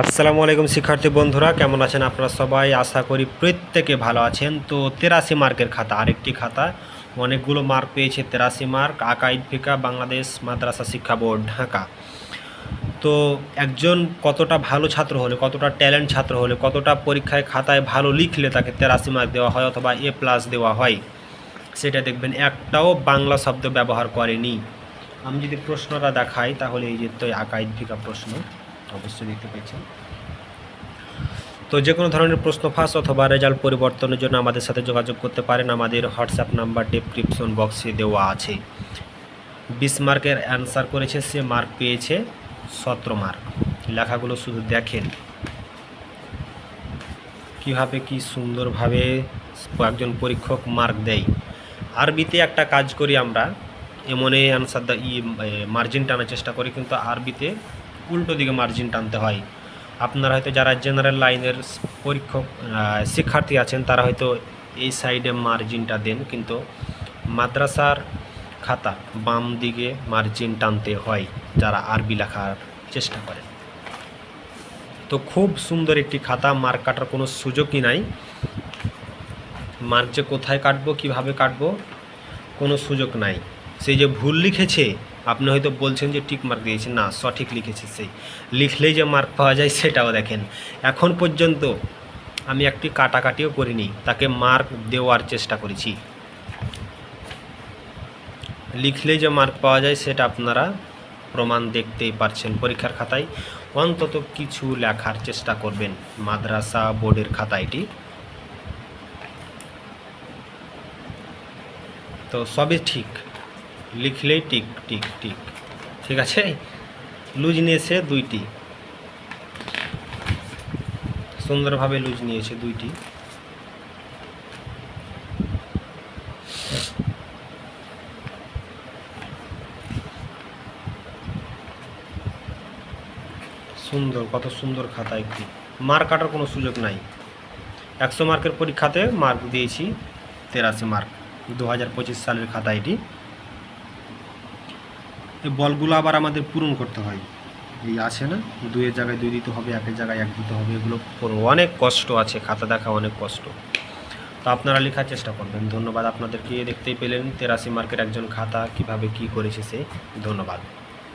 আসসালামু আলাইকুম শিক্ষার্থী বন্ধুরা, কেমন আছেন আপনারা সবাই? আশা করি প্রত্যেকে ভালো আছেন। তো তেরাশি মার্কের খাতা, আরেকটি খাতা। অনেকগুলো মার্ক পেয়েছে তেরাশি মার্ক আকাইদ ফিকা, বাংলাদেশ মাদ্রাসা শিক্ষা বোর্ড, ঢাকা। তো একজন কতটা ভালো ছাত্র হলে, কতটা ট্যালেন্ট ছাত্র হলে, কতটা পরীক্ষায় খাতায় ভালো লিখলে তাকে তেরাশি মার্ক দেওয়া হয় অথবা এ প্লাস দেওয়া হয়, সেটা দেখবেন। একটাও বাংলা শব্দ ব্যবহার করেনি। আমি যদি প্রশ্নটা দেখাই, তাহলে এই যে তো আকাইদ ফিকা প্রশ্ন। অবশ্যই দেখতে পেয়েছেন। তো যে কোনো ধরনের প্রশ্ন ফাঁস অথবা রেজাল্ট পরিবর্তনের জন্য আমাদের সাথে যোগাযোগ করতে পারেন। আমাদের হোয়াটসঅ্যাপ নাম্বার ডেসক্রিপশন বক্সে দেওয়া আছে। বিশ মার্কের অ্যান্সার করেছে, সে মার্ক পেয়েছে সতেরো মার্ক। লেখাগুলো শুধু দেখেন। কীভাবে কি সুন্দরভাবে একজন পরীক্ষক মার্ক দেয়। আরবিতে একটা কাজ করি আমরা, এমনই অ্যান্সার দা ই মার্জিন টানার চেষ্টা করি, কিন্তু আরবিতে উল্টো দিকে মার্জিন টানতে হয়। আপনারা হয়তো যারা জেনারেল লাইনের পরীক্ষক শিক্ষার্থী আছেন, তারা হয়তো এই সাইডে মার্জিনটা দেন। কিন্তু মাদ্রাসার খাতা বাম দিকে মার্জিন টানতে হয়, যারা আরবি লেখার চেষ্টা করেন। তো খুব সুন্দর একটি খাতা মার্ক কাটার কোনো সুযোগই নাই। মার্ক যে কোথায় কাটবো, কীভাবে কাটবো, কোনো সুযোগ নাই। সেই যে ভুল লিখেছে আপনি হয়তো বলছেন যে টিক মার্ক দিয়েছেন। না, সঠিক লিখেছে সেই। লিখলেই যে মার্ক পাওয়া যায় সেটাও দেখেন। এখন পর্যন্ত আমি একটি কাটাকাটিও করিনি, তাকে মার্ক দেওয়ার চেষ্টা করেছি। লিখলেই যে মার্ক পাওয়া যায় সেটা আপনারা প্রমাণ দেখতেই পারছেন পরীক্ষার খাতায়। অন্তত কিছু লেখার চেষ্টা করবেন মাদ্রাসা বোর্ডের খাতা এটি তো সবই ঠিক। লিখলেই টিক টিক টিক। ঠিক আছে? লুজ নিয়েছে দুইটি। সুন্দরভাবে লুজ নিয়েছে দুইটি। সুন্দর, কত সুন্দর খাতা একটি। মার্ক কাটার কোনো সুযোগ নাই। একশো মার্কের পরীক্ষাতে মার্ক দিয়েছি, তেরাশি মার্ক। দু হাজার পঁচিশ সালের খাতা এটি। এই বলগুলো আবার আমাদের পূরণ করতে হয়। এই আছে না? দুয়ের জায়গায় দুই দিতে হবে, একের জায়গায় এক দিতে হবে, এগুলো পুরো অনেক কষ্ট আছে, খাতা দেখা অনেক কষ্ট। তো আপনারা লেখার চেষ্টা করবেন। ধন্যবাদ। আপনাদেরকে দেখতেই পেলেন, তেরাশি মার্কের একজন খাতা কীভাবে কি করেছে সে। ধন্যবাদ।